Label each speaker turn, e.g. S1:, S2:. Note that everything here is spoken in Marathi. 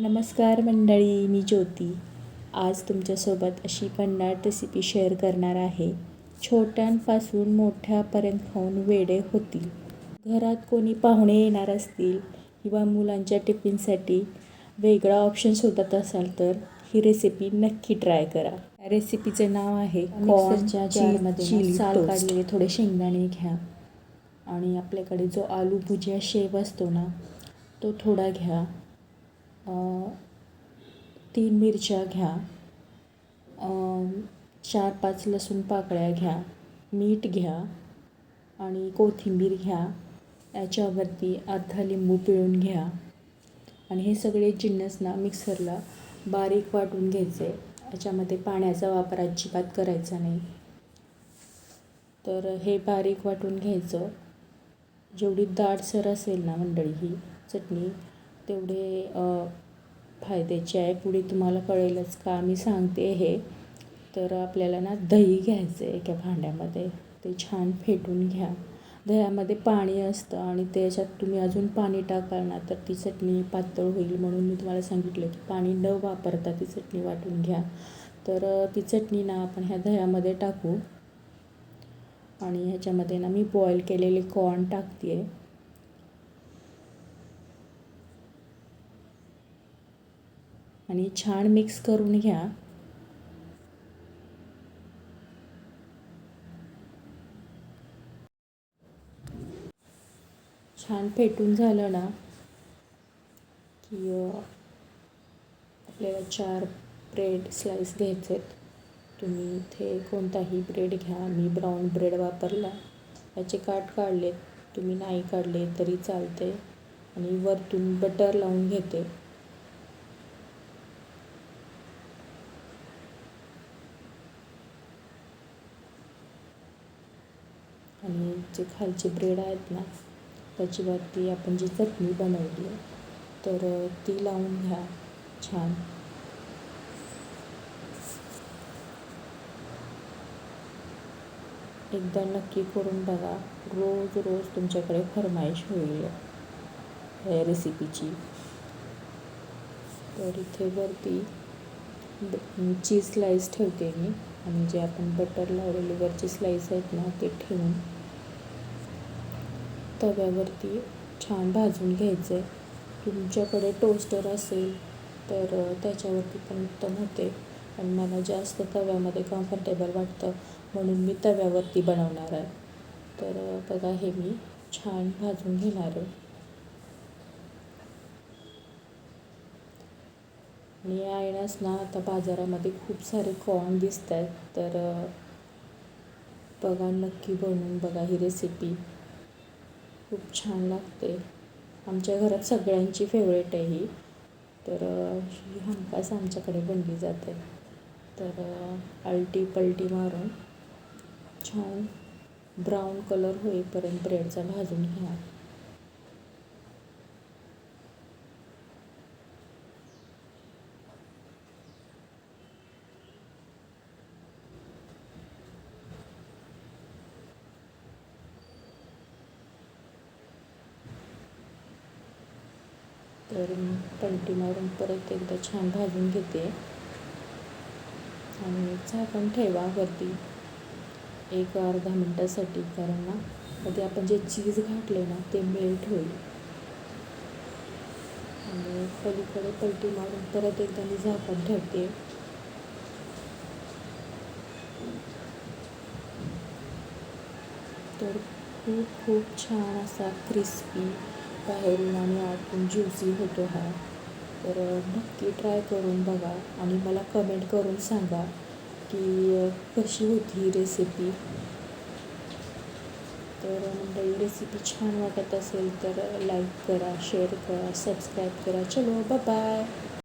S1: नमस्कार मंडळी मी ज्योती. आज तुमच्यासोबत अशी भन्नाट रेसिपी शेअर करणार आहे. छोट्यांपासून मोठ्यापर्यंत खाऊन वेडे होतील. घरात कोणी पाहुणे येणार असतील किंवा मुलांच्या टिफिनसाठी वेगळा ऑप्शन शोधत असाल तर ही रेसिपी नक्की ट्राय करा. रेसिपीचे नाव आहे मिक्सरच्या जारमध्ये साल काढलेले थोडे शेंगदाणे घ्या. आणि आपल्याकडे जो आलू भुजिया शेव असतो ना तो थोडा घ्या. तीन मिरच्या घ्या. चार पाच लसूण पाकळ्या घ्या. मीठ घ्या आणि कोथिंबीर घ्या. याच्यावरती अर्धा लिंबू पिळून घ्या. आणि हे सगळे जिन्नस ना मिक्सरला बारीक वाटून घ्यायचे. याच्यामध्ये पाण्याचा वापर अजिबात करायचा नाही. तर हे बारीक वाटून घ्यायचं. जेवढी दाटसर असेल ना मंडळी ही चटणी तेवढे फायद्याचे आहे पुढे तुम्हाला कळेलच का मी सांगते हे. तर आपल्याला ना दही घ्यायचं आहे एका भांड्यामध्ये ते छान फेटून घ्या. दह्यामध्ये पाणी असतं आणि त्याच्यात तुम्ही अजून पाणी टाकाल ना तर ती चटणी पातळ होईल म्हणून मी तुम्हाला सांगितलं की पाणी न वापरता ती चटणी वाटून घ्या. तर ती चटणी ना आपण ह्या दह्यामध्ये टाकू. आणि ह्याच्यामध्ये ना मी बॉईल केलेले कॉर्न टाकते आहे आणि छान मिक्स करून घ्या. छान फेटून झालं ना की आपल्याला चार ब्रेड स्लाईस घ्यायचे आहेत तुम्ही इथे कोणताही ब्रेड घ्या. मी ब्राऊन ब्रेड वापरला. याचे काट काढले तुम्ही नाही काढले तरी चालते आणि वरतून बटर लावून घेते. आणि जे खालचे ब्रेड आहेत ना त्याच्यावरती आपण जी चटणी बनवली आहे तर ती लावून घ्या. छान. एकदा नक्की करून बघा. रोज रोज तुमच्याकडे फरमाईश होईल या रेसिपीची. तर इथे वरती चीज स्लाईस ठेवते मी. आणि जे आपण बटर लावलेले वरचे स्लाईस आहेत ना ते ठेवून तव्यावरती छान भाजून घ्यायचं आहे तुमच्याकडे टोस्टर असेल तर त्याच्यावरती पण उत्तम होते. पण मला जास्त तव्यामध्ये कम्फर्टेबल वाटतं. म्हणून मी तव्यावरती बनवणार आहे. तर बघा हे मी छान भाजून घेणार आहे. आणि यायलाच ना आता बाजारामध्ये खूप सारे कॉर्न दिसत आहेत तर बघा नक्की बनवून बघा ही रेसिपी खूप छान लागते. आमच्या घरात सगळ्यांची फेवरेट आहे ही. तर ही हमखास आमच्याकडे बनली जाते. तर आलटी पलटी मारून छान ब्राऊन कलर होईपर्यंत ब्रेडचा भाजून घ्या. तर पलटी मारून परत एकदा छान भाजून घेते. आणि झाकण ठेवा वरती. एक अर्धा मिनटासाठी कारण ना कधी आपण जे चीज घातले ना ते मेल्ट होईल. आणि पलीकडे पलटी मारून परत एकदा मी झाकण ठेवते. तर खूप खूप छान असा क्रिस्पी बाहेरून आणि आतून ज्युसी होतो हा. तर नक्की ट्राय करून बघा आणि मला कमेंट करून सांगा की कशी होती ही रेसिपी तर मंडळी रेसिपी छान वाटत असेल तर लाईक करा शेअर करा सबस्क्राईब करा. चलो बाय